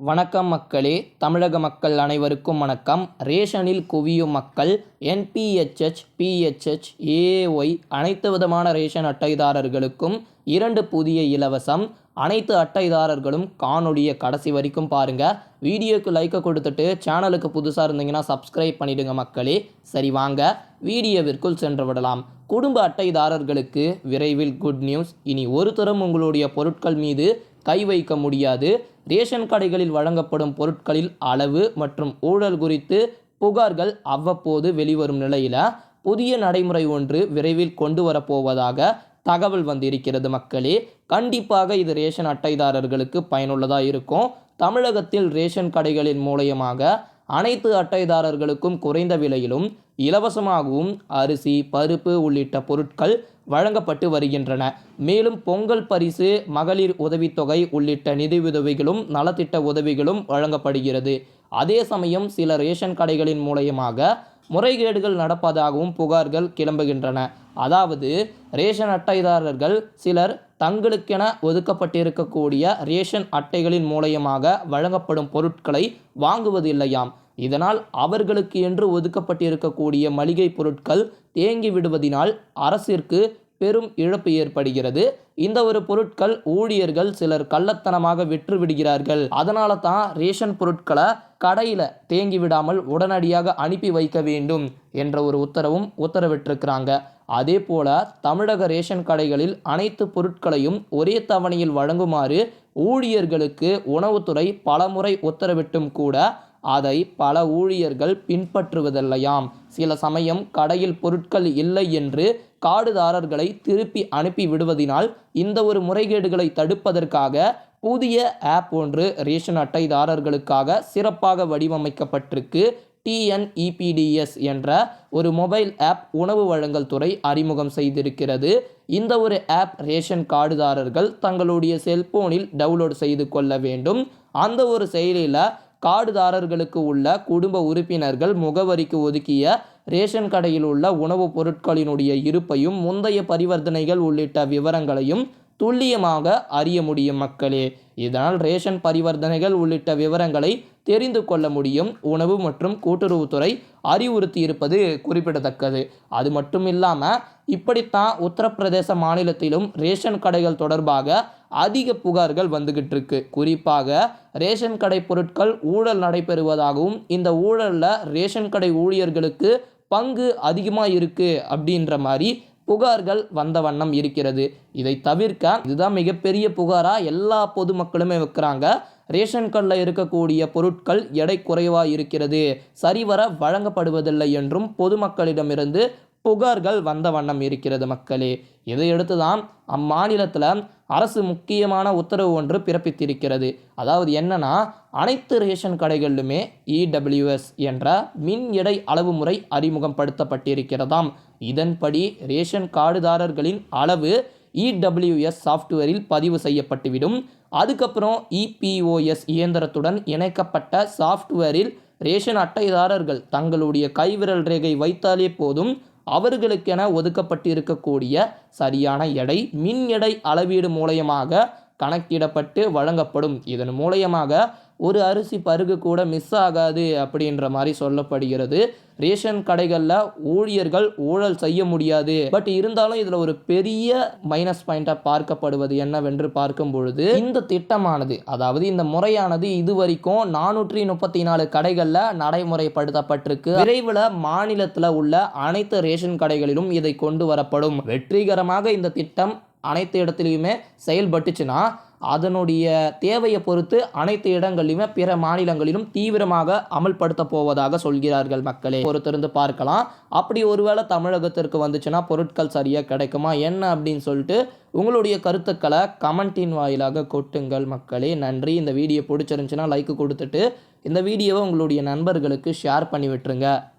வணக்கம் மக்களே தமிழக மக்கள் அனைவருக்கும் வணக்கம். ரேஷனில் குவியும் மக்கள் என்பிஹெச்ஹெச் பிஹெச்ஹெச் ஏஒய் அனைத்து விதமான ரேஷன் அட்டைதாரர்களுக்கும் இரண்டு புதிய இலவசம் அனைத்து அட்டைதாரர்களும் காணொலியை கடைசி வரைக்கும் பாருங்கள் வீடியோக்கு லைக்கை கொடுத்துட்டு சேனலுக்கு புதுசாக இருந்தீங்கன்னா சப்ஸ்கிரைப் பண்ணிடுங்க மக்களே. சரி வாங்க. வீடியோவிற்குள் சென்று விடலாம். குடும்ப அட்டைதாரர்களுக்கு விரைவில் குட் நியூஸ் இனி ஒரு தரம் உங்களுடைய பொருட்கள் மீது கை வைக்க முடியாது. ரேஷன் கடைகளில் வழங்கப்படும் பொருட்களில் அளவு மற்றும் ஊழல் குறித்து புகார்கள் அவ்வப்போது வெளிவரும் நிலையில் புதிய நடைமுறை ஒன்று விரைவில் கொண்டு வரப்போவதாக தகவல் வந்திருக்கிறது மக்களே. கண்டிப்பாக இது ரேஷன் அட்டைதாரர்களுக்கு பயனுள்ளதாக இருக்கும். தமிழகத்தில் ரேஷன் கடைகளின் மூலயமாக அனைத்து அட்டைதாரர்களுக்கும் குறைந்த விலையிலும் இலவசமாகவும் அரிசி பருப்பு உள்ளிட்ட பொருட்கள் வழங்கப்பட்டு வருகின்றன. மேலும் பொங்கல் பரிசு மகளிர் உதவித்தொகை உள்ளிட்ட நிதியுதவிகளும் நலத்திட்ட உதவிகளும் வழங்கப்படுகிறது. அதே சமயம் சில ரேஷன் கடைகளின் மூலயமாக முறைகேடுகள் நடப்பதாகவும் புகார்கள் கிளம்புகின்றன. அதாவது ரேஷன் அட்டைதாரர்கள் சிலர் தங்களுக்கென ஒதுக்கப்பட்டிருக்கக்கூடிய ரேஷன் அட்டைகளின் மூலயமாக வழங்கப்படும் பொருட்களை வாங்குவதில்லையாம். இதனால் அவர்களுக்கு என்று ஒதுக்கப்பட்டிருக்கக்கூடிய மளிகை பொருட்கள் தேங்கி விடுவதினால் அரசிற்கு பெரும் இழப்பு ஏற்படுகிறது. இந்த ஒரு பொருட்கள் ஊழியர்கள் சிலர் கள்ளத்தனமாக விற்று விடுகிறார்கள் அதனால தான் ரேஷன் பொருட்களை கடையில் தேங்கி விடாமல் உடனடியாக அனுப்பி வைக்க வேண்டும் என்ற ஒரு உத்தரவும் உத்தரவிட்டிருக்கிறாங்க. அதே போல தமிழக ரேஷன் கடைகளில் அனைத்து பொருட்களையும் ஒரே தவணையில் வழங்குமாறு ஊழியர்களுக்கு உணவுத்துறை பலமுறை உத்தரவிட்டும் கூட அதை பல ஊழியர்கள் பின்பற்றுவதில்லையாம். சில சமயம் கடையில் பொருட்கள் இல்லை என்று கார்டுதாரர்களை திருப்பி அனுப்பி விடுவதினால் இந்த ஒரு முறைகேடுகளை தடுப்பதற்காக புதிய ஆப் ஒன்று ரேஷன் அட்டைதாரர்களுக்காக சிறப்பாக வடிவமைக்கப்பட்டிருக்கு. டிஎன்இபிடிஎஸ் என்ற ஒரு மொபைல் ஆப் உணவு வழங்கல் துறை அறிமுகம் செய்திருக்கிறது. இந்த ஒரு ஆப் ரேஷன் கார்டுதாரர்கள் தங்களுடைய செல்போனில் டவுன்லோட் செய்து கொள்ள வேண்டும். அந்த ஒரு செயலியில் கார்டுதாரர்களுக்கு உள்ள குடும்ப உறுப்பினர்கள் முகவரிக்கு ஒதுக்கிய ரேஷன் கடையில் உள்ள உணவுப் பொருட்களினுடைய இருப்பையும் முந்தைய பரிவர்த்தனைகள் உள்ளிட்ட விவரங்களையும் துல்லியமாக அறிய முடியும் மக்களே. இதனால் ரேஷன் பரிவர்த்தனைகள் உள்ளிட்ட விவரங்களை தெரிந்து கொள்ள முடியும். உணவு மற்றும் கூட்டுறவுத்துறை அறிவுறுத்தி இருப்பது குறிப்பிடத்தக்கது. அது மட்டும் இல்லாமல் இப்படித்தான் உத்தரப்பிரதேச மாநிலத்திலும் ரேஷன் கடைகள் தொடர்பாக அதிக புகார்கள் வந்துகிட்டு இருக்கு குறிப்பாக ரேஷன் கடை பொருட்கள் ஊழல் நடைபெறுவதாகவும் இந்த ஊழலில் ரேஷன் கடை ஊழியர்களுக்கு பங்கு அதிகமாக இருக்குது அப்படின்ற மாதிரி புகார்கள் வந்த வண்ணம் இருக்கிறது. இதை தவிர்க்க இதுதான் மிகப்பெரிய புகாராக எல்லா பொதுமக்களுமே வைக்கிறாங்க. ரேஷன் கார்டில் இருக்கக்கூடிய பொருட்கள் எடை குறைவாக இருக்கிறது சரிவர வழங்கப்படுவதில்லை என்றும் பொதுமக்களிடமிருந்து புகார்கள் வந்த வண்ணம் இருக்கிறது மக்களே. இதையடுத்து தான் அம்மாநிலத்தில் அரசு முக்கியமான உத்தரவு ஒன்று பிறப்பித்திருக்கிறது. அதாவது என்னன்னா அனைத்து ரேஷன் கடைகளிலுமே இடபிள்யூஎஸ் என்ற மின் எடை அளவு முறை அறிமுகப்படுத்தப்பட்டிருக்கிறதாம். இதன்படி ரேஷன் கார்டுதாரர்களின் அளவு இடபிள்யூஎஸ் சாஃப்ட்வேரில் பதிவு செய்யப்பட்டுவிடும். அதுக்கப்புறம் இபிஓஎஸ் இயந்திரத்துடன் இணைக்கப்பட்ட சாஃப்ட்வேரில் ரேஷன் அட்டைதாரர்கள் தங்களுடைய கைவிரல் ரேகை வைத்தாலே போதும். அவர்களுக்கென ஒதுக்கப்பட்டிருக்கக்கூடிய சரியான எடை மின் எடை அளவீடு மூலயமாக கணக்கிடப்பட்டு வழங்கப்படும். இதன் மூலயமாக ஒரு அரிசி பருகு கூட மிஸ் ஆகாது அப்படின்ற மாதிரி சொல்லப்படுகிறது. ரேஷன் கடைகளில் ஊழியர்கள் ஊழல் செய்ய முடியாது. பட் இருந்தாலும் இதில் ஒரு பெரிய மைனஸ் பாயிண்டாக பார்க்கப்படுவது என்னவென்று பார்க்கும் பொழுது இந்த திட்டமானது அதாவது இந்த முறையானது இதுவரைக்கும் நானூற்றி முப்பத்தி நாலு கடைகளில் நடைமுறைப்படுத்தப்பட்டிருக்கு. விரைவில் மாநிலத்தில் உள்ள அனைத்து ரேஷன் கடைகளிலும் இதை கொண்டு வரப்படும். வெற்றிகரமாக இந்த திட்டம் அனைத்து இடத்துலையுமே செயல்பட்டுச்சுன்னா அதனுடைய தேவையை பொறுத்து அனைத்து இடங்களிலுமே பிற மாநிலங்களிலும் தீவிரமாக அமல்படுத்த போவதாக சொல்கிறார்கள் மக்களே. பொறுத்திருந்து பார்க்கலாம். அப்படி ஒருவேளை தமிழகத்திற்கு வந்துச்சுன்னா பொருட்கள் சரியாக கிடைக்குமா? என்ன அப்படின்னு சொல்லிட்டு உங்களுடைய கருத்துக்களை கமெண்டின் வாயிலாக கொட்டுங்கள் மக்களே. நன்றி. இந்த வீடியோ பிடிச்சிருந்துச்சுன்னா லைக் கொடுத்துட்டு இந்த வீடியோவை உங்களுடைய நண்பர்களுக்கு ஷேர் பண்ணி விட்டுருங்க.